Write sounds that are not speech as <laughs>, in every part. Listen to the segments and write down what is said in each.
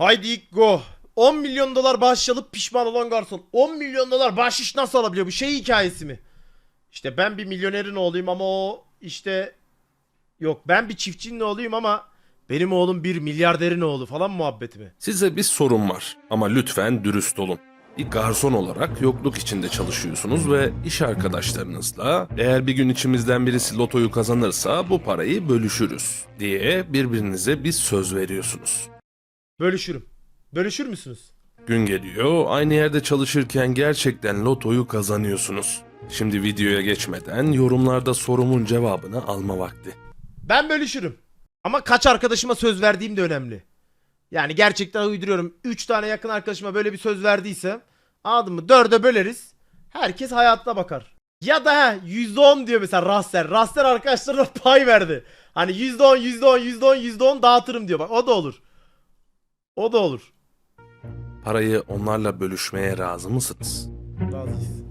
Haydi go. 10 milyon dolar bağış alıp pişman olan garson. 10 milyon dolar bahşiş nasıl alabiliyor? Bu şey hikayesi mi? İşte ben bir milyonerin oğluyum ama o işte yok ben bir çiftçinin oğluyum ama benim oğlum bir milyarderin oğlu falan muhabbeti mi? Size bir sorum var ama lütfen dürüst olun. Bir garson olarak yokluk içinde çalışıyorsunuz ve iş arkadaşlarınızla eğer bir gün içimizden birisi lotoyu kazanırsa bu parayı bölüşürüz diye birbirinize bir söz veriyorsunuz. Bölüşürüm. Bölüşür müsünüz? Gün geliyor aynı yerde çalışırken gerçekten lotoyu kazanıyorsunuz. Şimdi videoya geçmeden yorumlarda sorumun cevabını alma vakti. Ben bölüşürüm. Ama kaç arkadaşıma söz verdiğim de önemli. Yani gerçekten uyduruyorum. 3 tane yakın arkadaşıma böyle bir söz verdiysem anladın mı? 4'e böleriz. Herkes hayatına bakar. Ya da he, %10 diyor mesela Raster. Raster arkadaşlarına <laughs> pay verdi. Hani %10, %10, %10, %10 dağıtırım diyor. Bak o da olur. O da olur. Parayı onlarla bölüşmeye razı mısınız? Razıyız.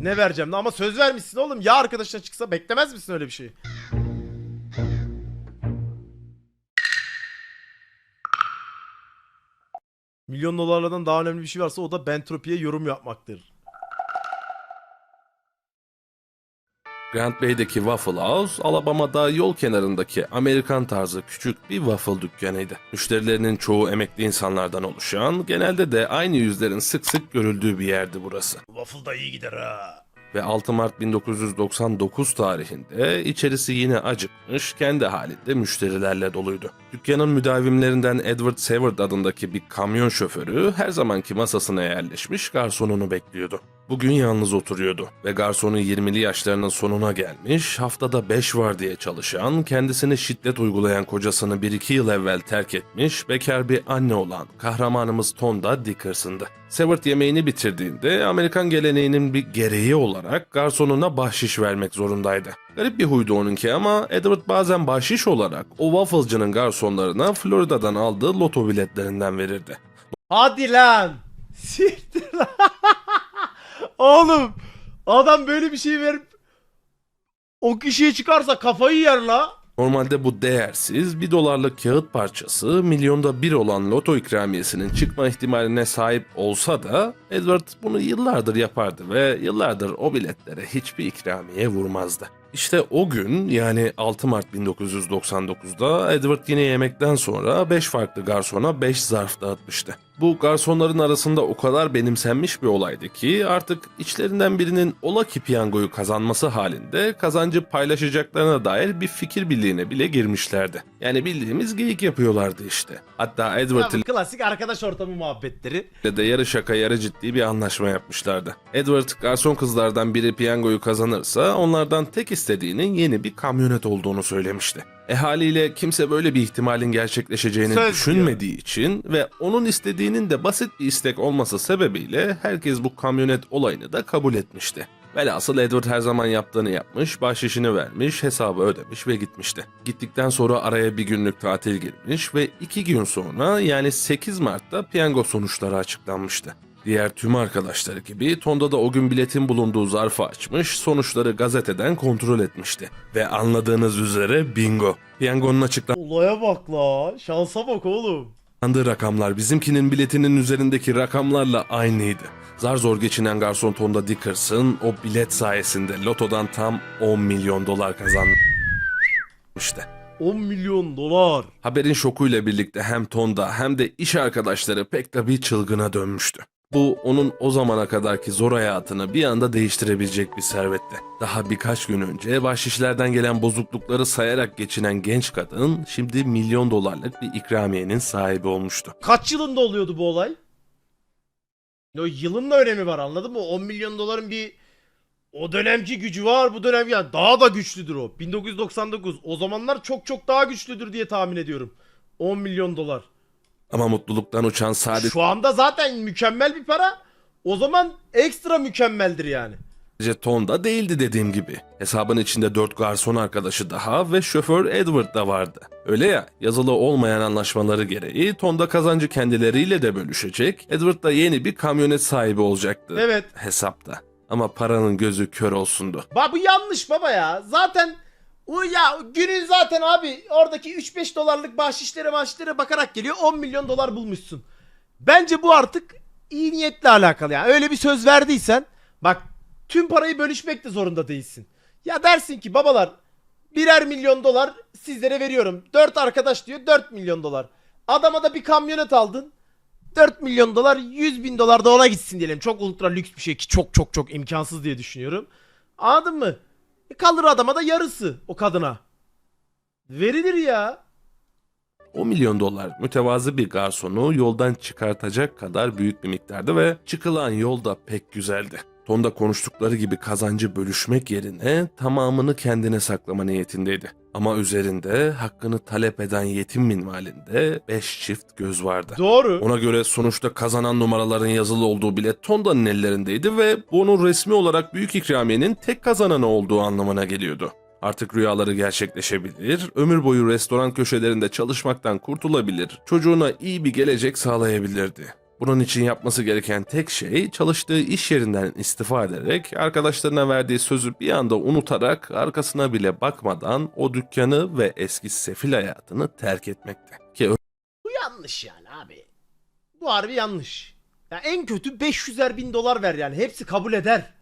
Ne vereceğim ama söz vermişsin oğlum. Ya arkadaşına çıksa beklemez misin öyle bir şeyi? Milyon dolarlardan daha önemli bir şey varsa o da Bentropi'ye yorum yapmaktır. Grant Bay'deki Waffle House, Alabama'da yol kenarındaki Amerikan tarzı küçük bir waffle dükkanıydı. Müşterilerinin çoğu emekli insanlardan oluşan, genelde de aynı yüzlerin sık sık görüldüğü bir yerdi burası. Waffle da iyi gider ha. Ve 6 Mart 1999 tarihinde içerisi yine acıkmış, kendi halinde müşterilerle doluydu. Dükkanın müdavimlerinden Edward Severd adındaki bir kamyon şoförü her zamanki masasına yerleşmiş garsonunu bekliyordu. Bugün yalnız oturuyordu ve garsonu 20'li yaşlarının sonuna gelmiş, haftada 5 var diye çalışan, kendisine şiddet uygulayan kocasını 1-2 yıl evvel terk etmiş, bekar bir anne olan kahramanımız Tonda Dickerson'dı. Severt yemeğini bitirdiğinde Amerikan geleneğinin bir gereği olarak garsonuna bahşiş vermek zorundaydı. Garip bir huydu onunki ama Edward bazen bahşiş olarak o wafflecının garsonlarına Florida'dan aldığı loto biletlerinden verirdi. Hadi lan. Siktir lan. <laughs> Oğlum adam böyle bir şey verip o kişiye çıkarsa kafayı yer la. Normalde bu değersiz bir dolarlık kağıt parçası milyonda bir olan loto ikramiyesinin çıkma ihtimaline sahip olsa da Edward bunu yıllardır yapardı ve yıllardır o biletlere hiçbir ikramiye vurmazdı. İşte o gün yani 6 Mart 1999'da Edward yine yemekten sonra 5 farklı garsona 5 zarf dağıtmıştı. Bu garsonların arasında o kadar benimsenmiş bir olaydı ki artık içlerinden birinin ola ki piyangoyu kazanması halinde kazancı paylaşacaklarına dair bir fikir birliğine bile girmişlerdi. Yani bildiğimiz geyik yapıyorlardı işte. Hatta Edward Tamam, klasik arkadaş ortamı muhabbetleri. ile de yarı şaka yarı ciddi bir anlaşma yapmışlardı. Edward garson kızlardan biri piyangoyu kazanırsa onlardan tek istediğinin yeni bir kamyonet olduğunu söylemişti. E haliyle kimse böyle bir ihtimalin gerçekleşeceğini Söz düşünmediği için ve onun istediğinin de basit bir istek olması sebebiyle herkes bu kamyonet olayını da kabul etmişti. Velhasıl Edward her zaman yaptığını yapmış, bahşişini vermiş, hesabı ödemiş ve gitmişti. Gittikten sonra araya bir günlük tatil girmiş ve iki gün sonra yani 8 Mart'ta piyango sonuçları açıklanmıştı. Diğer tüm arkadaşları gibi Tonda da o gün biletin bulunduğu zarfı açmış, sonuçları gazeteden kontrol etmişti. Ve anladığınız üzere bingo. Piyangonun açıklandığı Olaya bak la. Şansa bak oğlum. rakamlar bizimkinin biletinin üzerindeki rakamlarla aynıydı. Zar zor geçinen garson Tonda Dickerson o bilet sayesinde lotodan tam 10 milyon dolar kazanmıştı. 10 milyon dolar. Haberin şokuyla birlikte hem Tonda hem de iş arkadaşları pek tabii çılgına dönmüştü. Bu onun o zamana kadarki zor hayatını bir anda değiştirebilecek bir servetti. Daha birkaç gün önce bahşişlerden gelen bozuklukları sayarak geçinen genç kadın şimdi milyon dolarlık bir ikramiyenin sahibi olmuştu. Kaç yılında oluyordu bu olay? O yılın da önemi var anladın mı? 10 milyon doların bir o dönemki gücü var bu dönem yani daha da güçlüdür o. 1999 o zamanlar çok çok daha güçlüdür diye tahmin ediyorum. 10 milyon dolar. Ama mutluluktan uçan sadece Şu anda zaten mükemmel bir para. O zaman ekstra mükemmeldir yani. Tonda değildi dediğim gibi. Hesabın içinde 4 garson arkadaşı daha ve şoför Edward da vardı. Öyle ya yazılı olmayan anlaşmaları gereği Tonda kazancı kendileriyle de bölüşecek. Edward da yeni bir kamyonet sahibi olacaktı. Evet. Hesapta. Ama paranın gözü kör olsundu. Ba bu yanlış baba ya. Zaten O ya günün zaten abi oradaki 3-5 dolarlık bahşişlere bahşişlere bakarak geliyor 10 milyon dolar bulmuşsun. Bence bu artık iyi niyetle alakalı yani. Öyle bir söz verdiysen bak tüm parayı bölüşmek de zorunda değilsin. Ya dersin ki babalar birer milyon dolar sizlere veriyorum. 4 arkadaş diyor 4 milyon dolar. Adama da bir kamyonet aldın. 4 milyon dolar 100 bin dolar da ona gitsin diyelim. Çok ultra lüks bir şey ki çok çok çok imkansız diye düşünüyorum. Anladın mı? E kalır adama da yarısı o kadına. Verilir ya. O milyon dolar mütevazı bir garsonu yoldan çıkartacak kadar büyük bir miktardı ve çıkılan yol da pek güzeldi. Tonda konuştukları gibi kazancı bölüşmek yerine tamamını kendine saklama niyetindeydi. Ama üzerinde hakkını talep eden yetim minvalinde 5 çift göz vardı. Doğru. Ona göre sonuçta kazanan numaraların yazılı olduğu bile Tonda'nın ellerindeydi ve bu onun resmi olarak büyük ikramiyenin tek kazananı olduğu anlamına geliyordu. Artık rüyaları gerçekleşebilir, ömür boyu restoran köşelerinde çalışmaktan kurtulabilir, çocuğuna iyi bir gelecek sağlayabilirdi. Bunun için yapması gereken tek şey çalıştığı iş yerinden istifa ederek arkadaşlarına verdiği sözü bir anda unutarak arkasına bile bakmadan o dükkanı ve eski sefil hayatını terk etmekti. Ki Bu yanlış yani abi. Bu harbi yanlış. Ya en kötü 500'er bin dolar ver yani. Hepsi kabul eder.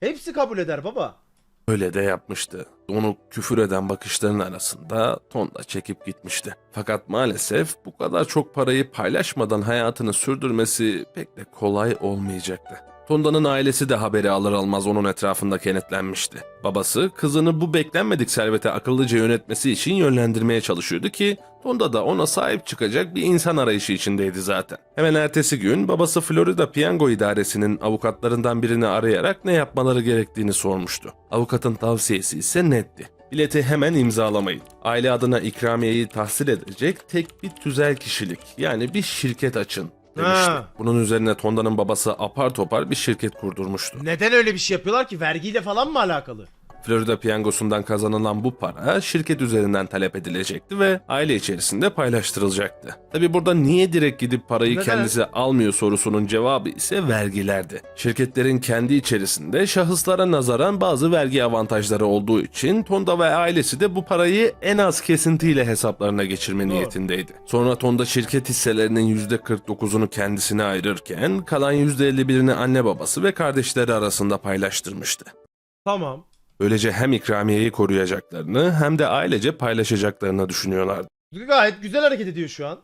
Hepsi kabul eder baba. Öyle de yapmıştı. Onu küfür eden bakışların arasında tonda çekip gitmişti. Fakat maalesef bu kadar çok parayı paylaşmadan hayatını sürdürmesi pek de kolay olmayacaktı. Tonda'nın ailesi de haberi alır almaz onun etrafında kenetlenmişti. Babası kızını bu beklenmedik servete akıllıca yönetmesi için yönlendirmeye çalışıyordu ki Tonda da ona sahip çıkacak bir insan arayışı içindeydi zaten. Hemen ertesi gün babası Florida Piyango İdaresi'nin avukatlarından birini arayarak ne yapmaları gerektiğini sormuştu. Avukatın tavsiyesi ise netti. Bileti hemen imzalamayın. Aile adına ikramiyeyi tahsil edecek tek bir tüzel kişilik yani bir şirket açın demişti. Ha. Bunun üzerine Tonda'nın babası apar topar bir şirket kurdurmuştu. Neden öyle bir şey yapıyorlar ki? Vergiyle falan mı alakalı? Florida piyangosundan kazanılan bu para şirket üzerinden talep edilecekti ve aile içerisinde paylaştırılacaktı. Tabi burada niye direkt gidip parayı Neden? kendisi almıyor sorusunun cevabı ise vergilerdi. Şirketlerin kendi içerisinde şahıslara nazaran bazı vergi avantajları olduğu için Tonda ve ailesi de bu parayı en az kesintiyle hesaplarına geçirme Doğru. niyetindeydi. Sonra Tonda şirket hisselerinin %49'unu kendisine ayırırken kalan %51'ini anne babası ve kardeşleri arasında paylaştırmıştı. Tamam. Böylece hem ikramiyeyi koruyacaklarını hem de ailece paylaşacaklarını düşünüyorlardı. Gayet güzel hareket ediyor şu an.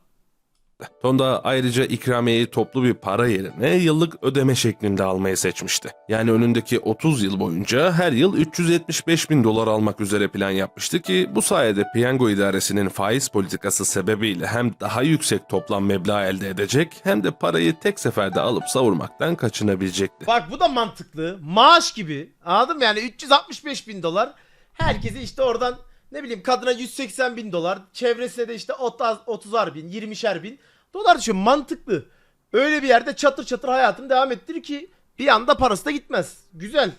Tonda ayrıca ikramiyeyi toplu bir para yerine yıllık ödeme şeklinde almayı seçmişti. Yani önündeki 30 yıl boyunca her yıl 375 bin dolar almak üzere plan yapmıştı ki bu sayede piyango idaresinin faiz politikası sebebiyle hem daha yüksek toplam meblağ elde edecek hem de parayı tek seferde alıp savurmaktan kaçınabilecekti. Bak bu da mantıklı. Maaş gibi. Anladın mı? Yani 365 bin dolar. Herkese işte oradan ne bileyim kadına 180 bin dolar. Çevresine de işte 30'ar bin, 20'şer bin dolar düşüyor. Mantıklı. Öyle bir yerde çatır çatır hayatını devam ettirir ki bir anda parası da gitmez. Güzel.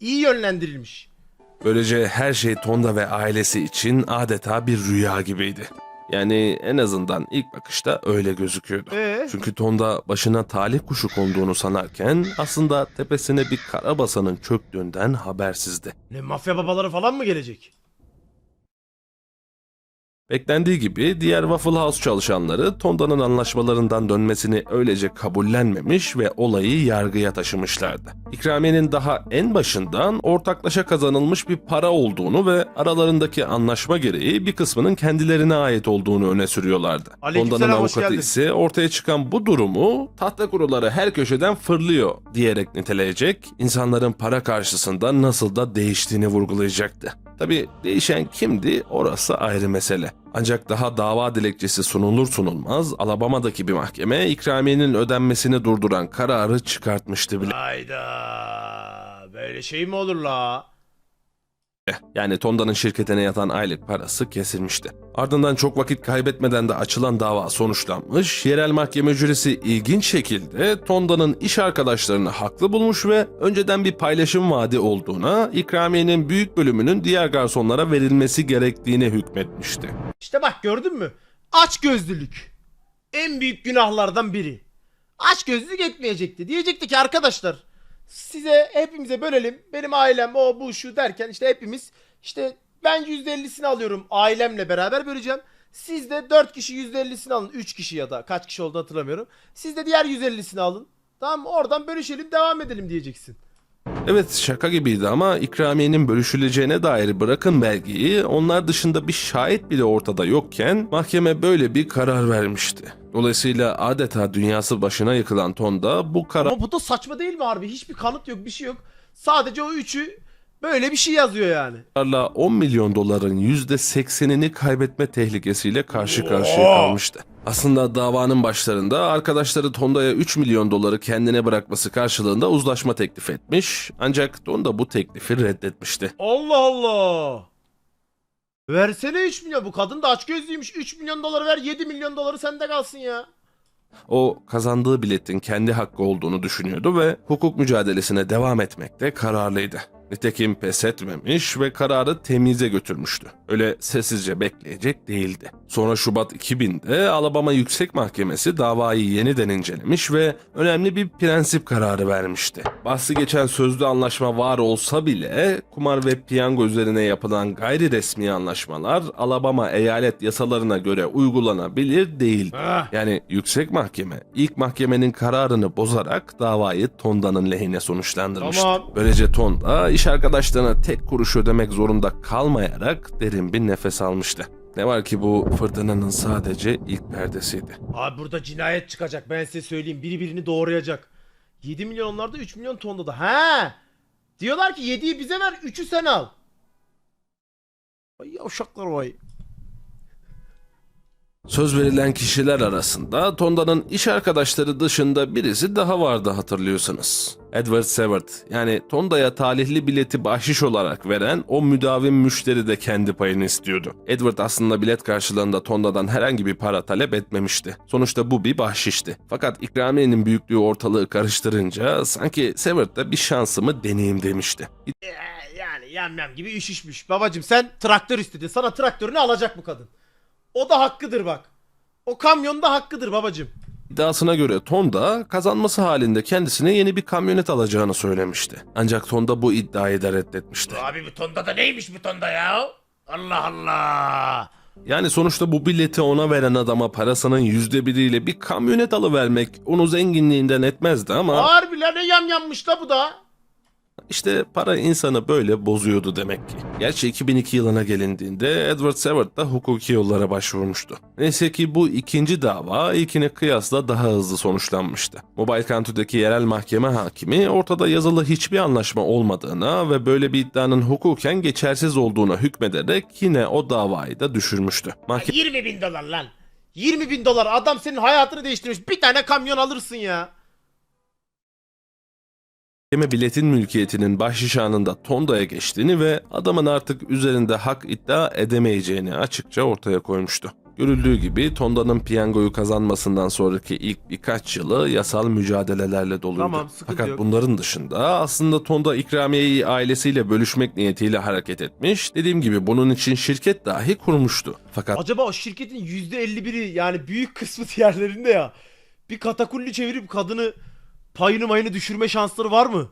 İyi yönlendirilmiş. Böylece her şey Tonda ve ailesi için adeta bir rüya gibiydi. Yani en azından ilk bakışta öyle gözüküyordu. Ee? Çünkü Tonda başına talih kuşu konduğunu sanarken aslında tepesine bir karabasanın çöktüğünden habersizdi. Ne mafya babaları falan mı gelecek? Beklendiği gibi diğer Waffle House çalışanları Tonda'nın anlaşmalarından dönmesini öylece kabullenmemiş ve olayı yargıya taşımışlardı. İkramiyenin daha en başından ortaklaşa kazanılmış bir para olduğunu ve aralarındaki anlaşma gereği bir kısmının kendilerine ait olduğunu öne sürüyorlardı. Tonda'nın avukatı ise ortaya çıkan bu durumu tahta kuruları her köşeden fırlıyor diyerek niteleyecek, insanların para karşısında nasıl da değiştiğini vurgulayacaktı. Tabi değişen kimdi orası ayrı mesele. Ancak daha dava dilekçesi sunulur sunulmaz Alabama'daki bir mahkeme ikramiyenin ödenmesini durduran kararı çıkartmıştı bile. Hayda. Böyle şey mi olur la? Yani Tonda'nın şirketine yatan aylık parası kesilmişti. Ardından çok vakit kaybetmeden de açılan dava sonuçlanmış, yerel mahkeme jürisi ilginç şekilde Tonda'nın iş arkadaşlarını haklı bulmuş ve önceden bir paylaşım vaadi olduğuna, ikramiyenin büyük bölümünün diğer garsonlara verilmesi gerektiğine hükmetmişti. İşte bak gördün mü? Aç gözlülük. En büyük günahlardan biri. Aç gözlülük etmeyecekti. Diyecekti ki arkadaşlar size hepimize bölelim. Benim ailem o bu şu derken işte hepimiz işte Ben %50'sini alıyorum. Ailemle beraber böleceğim. Siz de 4 kişi %50'sini alın. 3 kişi ya da kaç kişi olduğunu hatırlamıyorum. Siz de diğer %50'sini alın. Tamam mı? Oradan bölüşelim devam edelim diyeceksin. Evet şaka gibiydi ama ikramiyenin bölüşüleceğine dair bırakın belgeyi onlar dışında bir şahit bile ortada yokken mahkeme böyle bir karar vermişti. Dolayısıyla adeta dünyası başına yıkılan Tonda bu Ama bu da saçma değil mi harbi? Hiçbir kanıt yok bir şey yok. Sadece o üçü böyle bir şey yazıyor yani. kararla 10 milyon doların %80'ini kaybetme tehlikesiyle karşı karşıya kalmıştı. Aslında davanın başlarında arkadaşları Tonda'ya 3 milyon doları kendine bırakması karşılığında uzlaşma teklif etmiş ancak Tonda bu teklifi reddetmişti. Allah Allah. Versene 3 milyon. Bu kadın da açgözlüymüş. 3 milyon doları ver 7 milyon doları sende kalsın ya. O kazandığı biletin kendi hakkı olduğunu düşünüyordu ve hukuk mücadelesine devam etmekte kararlıydı. Nitekim pes etmemiş ve kararı temize götürmüştü. Öyle sessizce bekleyecek değildi. Sonra Şubat 2000'de Alabama Yüksek Mahkemesi davayı yeniden incelemiş ve önemli bir prensip kararı vermişti. Bahsi geçen sözlü anlaşma var olsa bile kumar ve piyango üzerine yapılan gayri resmi anlaşmalar Alabama eyalet yasalarına göre uygulanabilir değildi. Ah. Yani yüksek mahkeme ilk mahkemenin kararını bozarak davayı Tonda'nın lehine sonuçlandırmıştı. Tamam. Böylece Tonda iş arkadaşlarına tek kuruş ödemek zorunda kalmayarak derin bir nefes almıştı. Ne var ki bu fırtınanın sadece ilk perdesiydi. Abi burada cinayet çıkacak ben size söyleyeyim. Biri birini doğrayacak. 7 milyon onlarda 3 milyon tonda da. He. Diyorlar ki 7'yi bize ver 3'ü sen al. Ay yavşaklar vay. Söz verilen kişiler arasında Tonda'nın iş arkadaşları dışında birisi daha vardı hatırlıyorsanız. Edward Severt yani Tonda'ya talihli bileti bahşiş olarak veren o müdavim müşteri de kendi payını istiyordu. Edward aslında bilet karşılığında Tonda'dan herhangi bir para talep etmemişti. Sonuçta bu bir bahşişti. Fakat ikramiyenin büyüklüğü ortalığı karıştırınca sanki Severt de bir şansımı deneyeyim demişti. Ee, yani yam gibi üşüşmüş. Babacım sen traktör istedin. Sana traktörünü alacak bu kadın. O da hakkıdır bak. O kamyon da hakkıdır babacım. İddiasına göre Tonda kazanması halinde kendisine yeni bir kamyonet alacağını söylemişti. Ancak Tonda bu iddiayı da reddetmişti. Abi bu tonda da neymiş bu tonda ya? Allah Allah. Yani sonuçta bu bileti ona veren adama parasının yüzde biriyle bir kamyonet alıvermek onu zenginliğinden etmezdi ama Harbi lan ne yam yanmış la bu da. İşte para insanı böyle bozuyordu demek ki. Gerçi 2002 yılına gelindiğinde Edward Severt da hukuki yollara başvurmuştu. Neyse ki bu ikinci dava ilkine kıyasla daha hızlı sonuçlanmıştı. Mobile County'deki yerel mahkeme hakimi ortada yazılı hiçbir anlaşma olmadığına ve böyle bir iddianın hukuken geçersiz olduğuna hükmederek yine o davayı da düşürmüştü. Mahkeme 20 bin dolar lan. 20 bin dolar adam senin hayatını değiştirmiş. Bir tane kamyon alırsın ya. Mahkeme biletin mülkiyetinin bahşiş anında Tonda'ya geçtiğini ve adamın artık üzerinde hak iddia edemeyeceğini açıkça ortaya koymuştu. Görüldüğü gibi Tonda'nın piyangoyu kazanmasından sonraki ilk birkaç yılı yasal mücadelelerle doluydu. Tamam, Fakat yok. bunların dışında aslında Tonda ikramiyeyi ailesiyle bölüşmek niyetiyle hareket etmiş. Dediğim gibi bunun için şirket dahi kurmuştu. Fakat Acaba o şirketin %51'i yani büyük kısmı <laughs> diğerlerinde ya. Bir katakulli çevirip kadını payını mayını düşürme şansları var mı?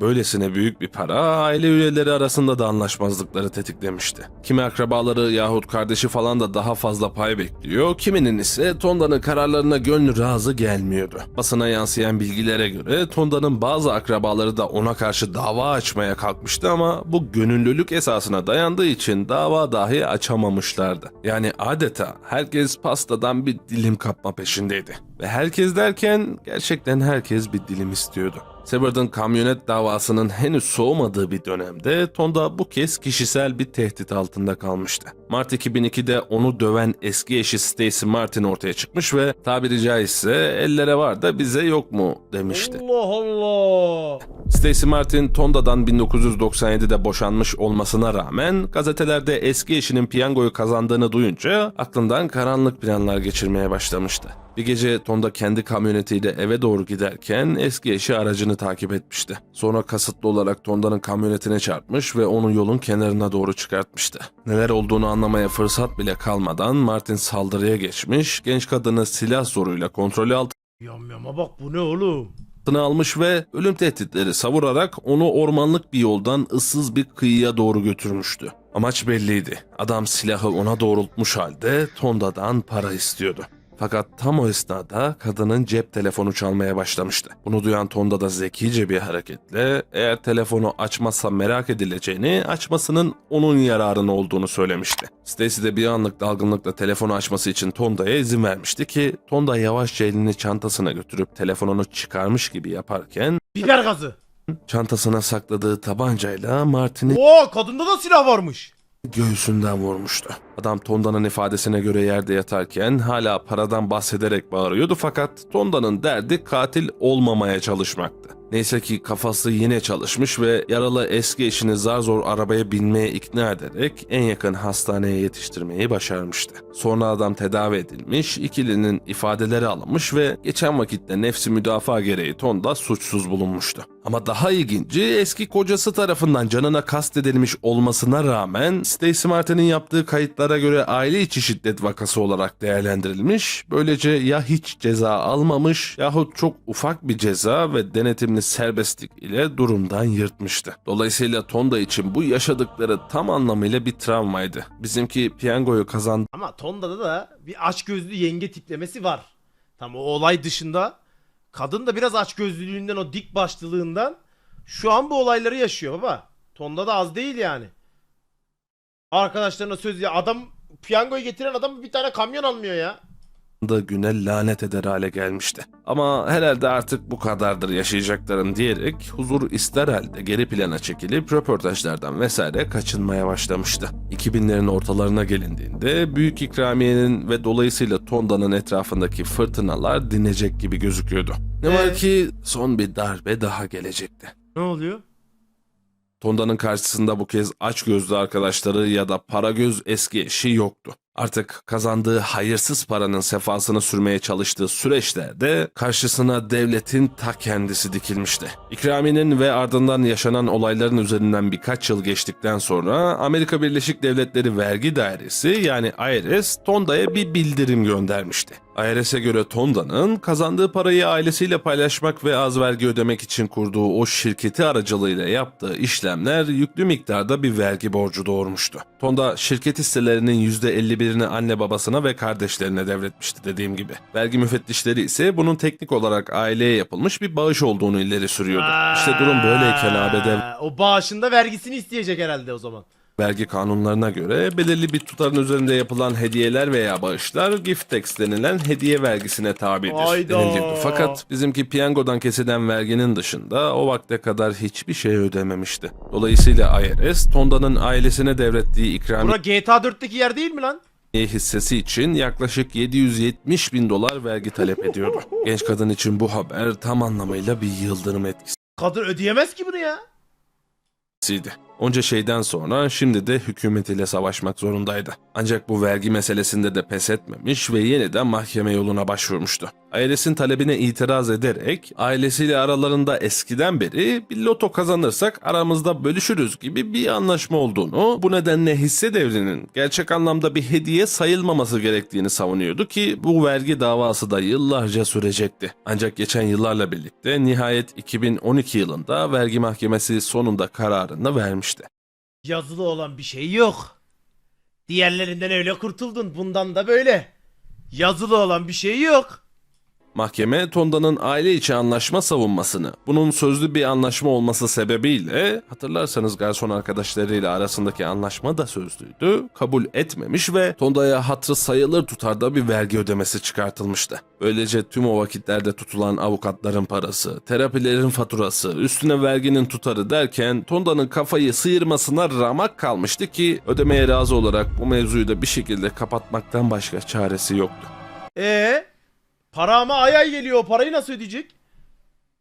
Böylesine büyük bir para aile üyeleri arasında da anlaşmazlıkları tetiklemişti. Kimi akrabaları yahut kardeşi falan da daha fazla pay bekliyor, kiminin ise Tonda'nın kararlarına gönlü razı gelmiyordu. Basına yansıyan bilgilere göre Tonda'nın bazı akrabaları da ona karşı dava açmaya kalkmıştı ama bu gönüllülük esasına dayandığı için dava dahi açamamışlardı. Yani adeta herkes pastadan bir dilim kapma peşindeydi. Ve herkes derken gerçekten herkes bir dilim istiyordu. Severd'ın kamyonet davasının henüz soğumadığı bir dönemde Tonda bu kez kişisel bir tehdit altında kalmıştı. Mart 2002'de onu döven eski eşi Stacy Martin ortaya çıkmış ve tabiri caizse ellere var da bize yok mu demişti. Allah Allah. Stacy Martin Tonda'dan 1997'de boşanmış olmasına rağmen gazetelerde eski eşinin piyangoyu kazandığını duyunca aklından karanlık planlar geçirmeye başlamıştı. Bir gece Tonda kendi kamyonetiyle eve doğru giderken eski eşi aracını takip etmişti. Sonra kasıtlı olarak Tonda'nın kamyonetine çarpmış ve onu yolun kenarına doğru çıkartmıştı. Neler olduğunu anlamaya fırsat bile kalmadan Martin saldırıya geçmiş, genç kadını silah zoruyla kontrolü altına Yam yama bak bu ne oğlum? almış ve ölüm tehditleri savurarak onu ormanlık bir yoldan ıssız bir kıyıya doğru götürmüştü. Amaç belliydi. Adam silahı ona doğrultmuş halde Tonda'dan para istiyordu. Fakat tam o esnada kadının cep telefonu çalmaya başlamıştı. Bunu duyan Tonda da zekice bir hareketle eğer telefonu açmazsa merak edileceğini, açmasının onun yararına olduğunu söylemişti. Stacy de bir anlık dalgınlıkla telefonu açması için Tonda'ya izin vermişti ki Tonda yavaşça elini çantasına götürüp telefonunu çıkarmış gibi yaparken Biber gazı. çantasına sakladığı tabancayla Martin'i Oo kadında da silah varmış. Göğsünden vurmuştu. Adam Tonda'nın ifadesine göre yerde yatarken hala paradan bahsederek bağırıyordu fakat Tonda'nın derdi katil olmamaya çalışmaktı. Neyse ki kafası yine çalışmış ve yaralı eski eşini zar zor arabaya binmeye ikna ederek en yakın hastaneye yetiştirmeyi başarmıştı. Sonra adam tedavi edilmiş, ikilinin ifadeleri alınmış ve geçen vakitte nefsi müdafaa gereği Tonda suçsuz bulunmuştu. Ama daha ilginci eski kocası tarafından canına kastedilmiş olmasına rağmen Stacy Martin'in yaptığı kayıtlara göre aile içi şiddet vakası olarak değerlendirilmiş. Böylece ya hiç ceza almamış yahut çok ufak bir ceza ve denetimli serbestlik ile durumdan yırtmıştı. Dolayısıyla Tonda için bu yaşadıkları tam anlamıyla bir travmaydı. Bizimki piyangoyu kazandı Ama Tonda'da da bir açgözlü yenge tiplemesi var. Tam o olay dışında kadın da biraz açgözlülüğünden o dik başlılığından şu an bu olayları yaşıyor baba. Tonda da az değil yani. Arkadaşlarına söz ya adam piyangoyu getiren adam bir tane kamyon almıyor ya. Da güne lanet eder hale gelmişti. Ama herhalde artık bu kadardır yaşayacaklarım diyerek huzur ister halde geri plana çekilip röportajlardan vesaire kaçınmaya başlamıştı. 2000'lerin ortalarına gelindiğinde büyük ikramiyenin ve dolayısıyla Tonda'nın etrafındaki fırtınalar dinecek gibi gözüküyordu. Ne var ki son bir darbe daha gelecekti. Ne oluyor? Tonda'nın karşısında bu kez açgözlü arkadaşları ya da paragöz eski eşi yoktu. Artık kazandığı hayırsız paranın sefasını sürmeye çalıştığı süreçlerde karşısına devletin ta kendisi dikilmişti. İkrami'nin ve ardından yaşanan olayların üzerinden birkaç yıl geçtikten sonra Amerika Birleşik Devletleri Vergi Dairesi yani IRS Tonda'ya bir bildirim göndermişti. IRS'e göre Tonda'nın kazandığı parayı ailesiyle paylaşmak ve az vergi ödemek için kurduğu o şirketi aracılığıyla yaptığı işlemler yüklü miktarda bir vergi borcu doğurmuştu. Tonda şirket hisselerinin %51'ini anne babasına ve kardeşlerine devretmişti dediğim gibi. Vergi müfettişleri ise bunun teknik olarak aileye yapılmış bir bağış olduğunu ileri sürüyordu. İşte durum böyleyken ABD O bağışında vergisini isteyecek herhalde o zaman. Vergi kanunlarına göre belirli bir tutarın üzerinde yapılan hediyeler veya bağışlar gift tax denilen hediye vergisine tabidir Hayda. Fakat bizimki piyangodan kesilen verginin dışında o vakte kadar hiçbir şey ödememişti. Dolayısıyla IRS Tonda'nın ailesine devrettiği ikramiye Bura GTA 4'teki yer değil mi lan? hissesi için yaklaşık 770 bin dolar vergi talep ediyordu. <laughs> Genç kadın için bu haber tam anlamıyla bir yıldırım etkisi. Kadın ödeyemez ki bunu ya. siydi. Onca şeyden sonra şimdi de hükümet ile savaşmak zorundaydı. Ancak bu vergi meselesinde de pes etmemiş ve yeniden mahkeme yoluna başvurmuştu. Ailesinin talebine itiraz ederek ailesiyle aralarında eskiden beri bir loto kazanırsak aramızda bölüşürüz gibi bir anlaşma olduğunu, bu nedenle hisse devrinin gerçek anlamda bir hediye sayılmaması gerektiğini savunuyordu ki bu vergi davası da yıllarca sürecekti. Ancak geçen yıllarla birlikte nihayet 2012 yılında vergi mahkemesi sonunda kararını vermişti. Yazılı olan bir şey yok. Diğerlerinden öyle kurtuldun. Bundan da böyle. Yazılı olan bir şey yok. Mahkeme Tonda'nın aile içi anlaşma savunmasını, bunun sözlü bir anlaşma olması sebebiyle, hatırlarsanız garson arkadaşlarıyla arasındaki anlaşma da sözlüydü, kabul etmemiş ve Tonda'ya hatrı sayılır tutarda bir vergi ödemesi çıkartılmıştı. Böylece tüm o vakitlerde tutulan avukatların parası, terapilerin faturası, üstüne verginin tutarı derken Tonda'nın kafayı sıyırmasına ramak kalmıştı ki ödemeye razı olarak bu mevzuyu da bir şekilde kapatmaktan başka çaresi yoktu. Ee, para ama ay ay geliyor. O parayı nasıl ödeyecek?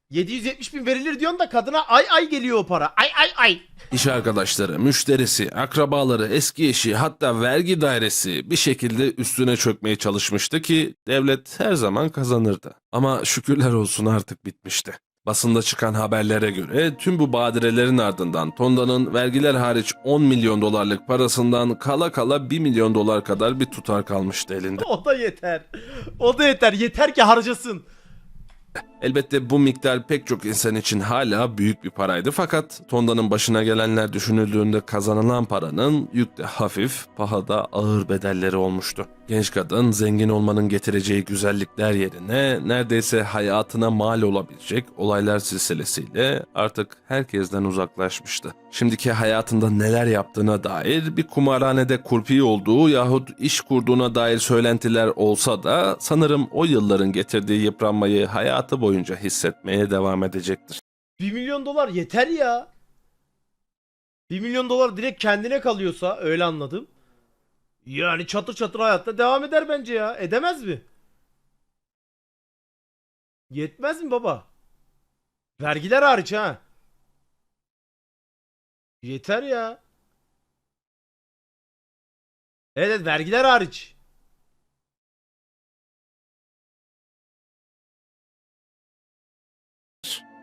770 bin verilir diyorsun da kadına ay ay geliyor o para. Ay ay ay. İş arkadaşları, müşterisi, akrabaları, eski eşi hatta vergi dairesi bir şekilde üstüne çökmeye çalışmıştı ki devlet her zaman kazanırdı. Ama şükürler olsun artık bitmişti. Basında çıkan haberlere göre tüm bu badirelerin ardından Tonda'nın vergiler hariç 10 milyon dolarlık parasından kala kala 1 milyon dolar kadar bir tutar kalmıştı elinde. O da yeter. O da yeter. Yeter ki harcasın. Elbette bu miktar pek çok insan için hala büyük bir paraydı fakat Tonda'nın başına gelenler düşünüldüğünde kazanılan paranın yükte hafif, pahada ağır bedelleri olmuştu. Genç kadın zengin olmanın getireceği güzellikler yerine neredeyse hayatına mal olabilecek olaylar silsilesiyle artık herkesten uzaklaşmıştı. Şimdiki hayatında neler yaptığına dair bir kumarhanede kurpi olduğu yahut iş kurduğuna dair söylentiler olsa da sanırım o yılların getirdiği yıpranmayı hayatı boyunca hissetmeye devam edecektir. 1 milyon dolar yeter ya. 1 milyon dolar direkt kendine kalıyorsa öyle anladım. Yani çatır çatır hayatta devam eder bence ya. Edemez mi? Yetmez mi baba? Vergiler hariç ha. Yeter ya. Evet evet, vergiler hariç.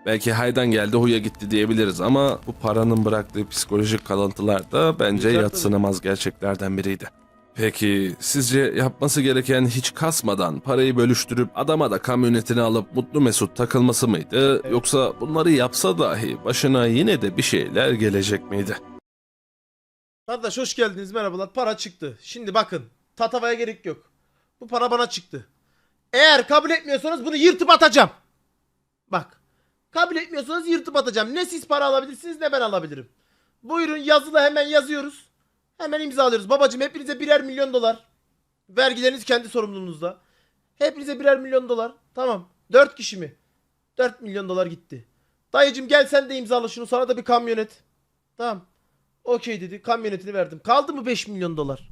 Belki haydan geldi huya gitti diyebiliriz ama bu paranın bıraktığı psikolojik kalıntılar da bence Güzel tabii. yatsınamaz gerçeklerden biriydi. Peki sizce yapması gereken hiç kasmadan parayı bölüştürüp adama da kamyonetini alıp mutlu mesut takılması mıydı yoksa bunları yapsa dahi başına yine de bir şeyler gelecek miydi? Kardeş hoş geldiniz merhabalar. Para çıktı. Şimdi bakın. Tatavaya gerek yok. Bu para bana çıktı. Eğer kabul etmiyorsanız bunu yırtıp atacağım. Bak. Kabul etmiyorsanız yırtıp atacağım. Ne siz para alabilirsiniz ne ben alabilirim. Buyurun yazılı hemen yazıyoruz. Hemen imzalıyoruz. Babacım hepinize birer milyon dolar. Vergileriniz kendi sorumluluğunuzda. Hepinize birer milyon dolar. Tamam. Dört kişi mi? Dört milyon dolar gitti. Dayıcım gel sen de imzala şunu. Sana da bir kamyonet. Tamam. Okey dedi. Kamyonetini verdim. Kaldı mı 5 milyon dolar?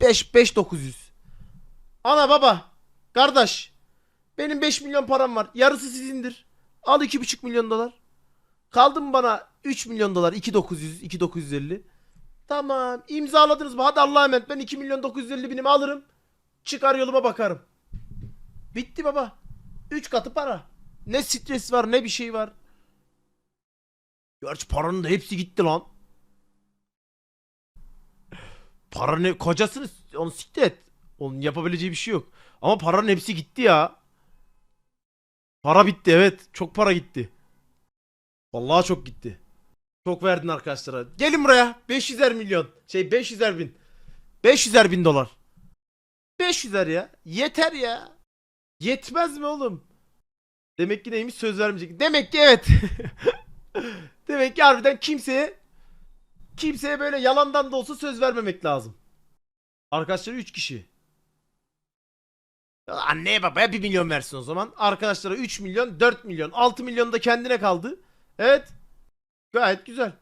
5 5 900. Ana baba. Kardeş. Benim 5 milyon param var. Yarısı sizindir. Al 2,5 milyon dolar. Kaldı mı bana 3 milyon dolar? 2 900, 2 950. Tamam. imzaladınız mı? Hadi Allah'a emanet. Ben 2 milyon 950 binimi alırım. Çıkar yoluma bakarım. Bitti baba. 3 katı para. Ne stres var ne bir şey var. Gerçi paranın da hepsi gitti lan. Para ne kocasını onu siktir et. Onun yapabileceği bir şey yok. Ama paranın hepsi gitti ya. Para bitti evet. Çok para gitti. Vallahi çok gitti. Çok verdin arkadaşlara. Gelin buraya. 500'er milyon. Şey 500'er bin. 500'er bin dolar. 500'er ya. Yeter ya. Yetmez mi oğlum? Demek ki neymiş söz vermeyecek. Demek ki evet. <laughs> Demek ki harbiden kimseye kimseye böyle yalandan da olsa söz vermemek lazım. Arkadaşlar 3 kişi. Anneye babaya 1 milyon versin o zaman. Arkadaşlara 3 milyon, 4 milyon, 6 milyon da kendine kaldı. Evet. Gayet güzel.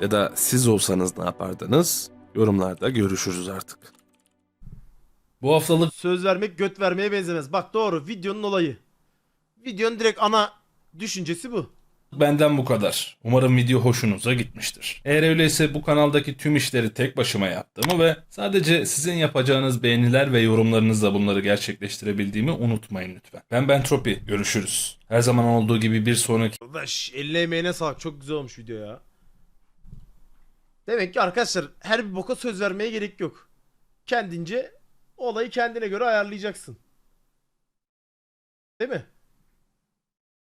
Ya da siz olsanız ne yapardınız? Yorumlarda görüşürüz artık. Bu haftalık Söz vermek göt vermeye benzemez. Bak doğru videonun olayı. Videonun direkt ana düşüncesi bu. Benden bu kadar. Umarım video hoşunuza gitmiştir. Eğer öyleyse bu kanaldaki tüm işleri tek başıma yaptığımı ve sadece sizin yapacağınız beğeniler ve yorumlarınızla bunları gerçekleştirebildiğimi unutmayın lütfen. Ben Bentropi. Görüşürüz. Her zaman olduğu gibi bir sonraki Arkadaş eline emeğine sağlık. Çok güzel olmuş video ya. Demek ki arkadaşlar her bir boka söz vermeye gerek yok. Kendince olayı kendine göre ayarlayacaksın. Değil mi?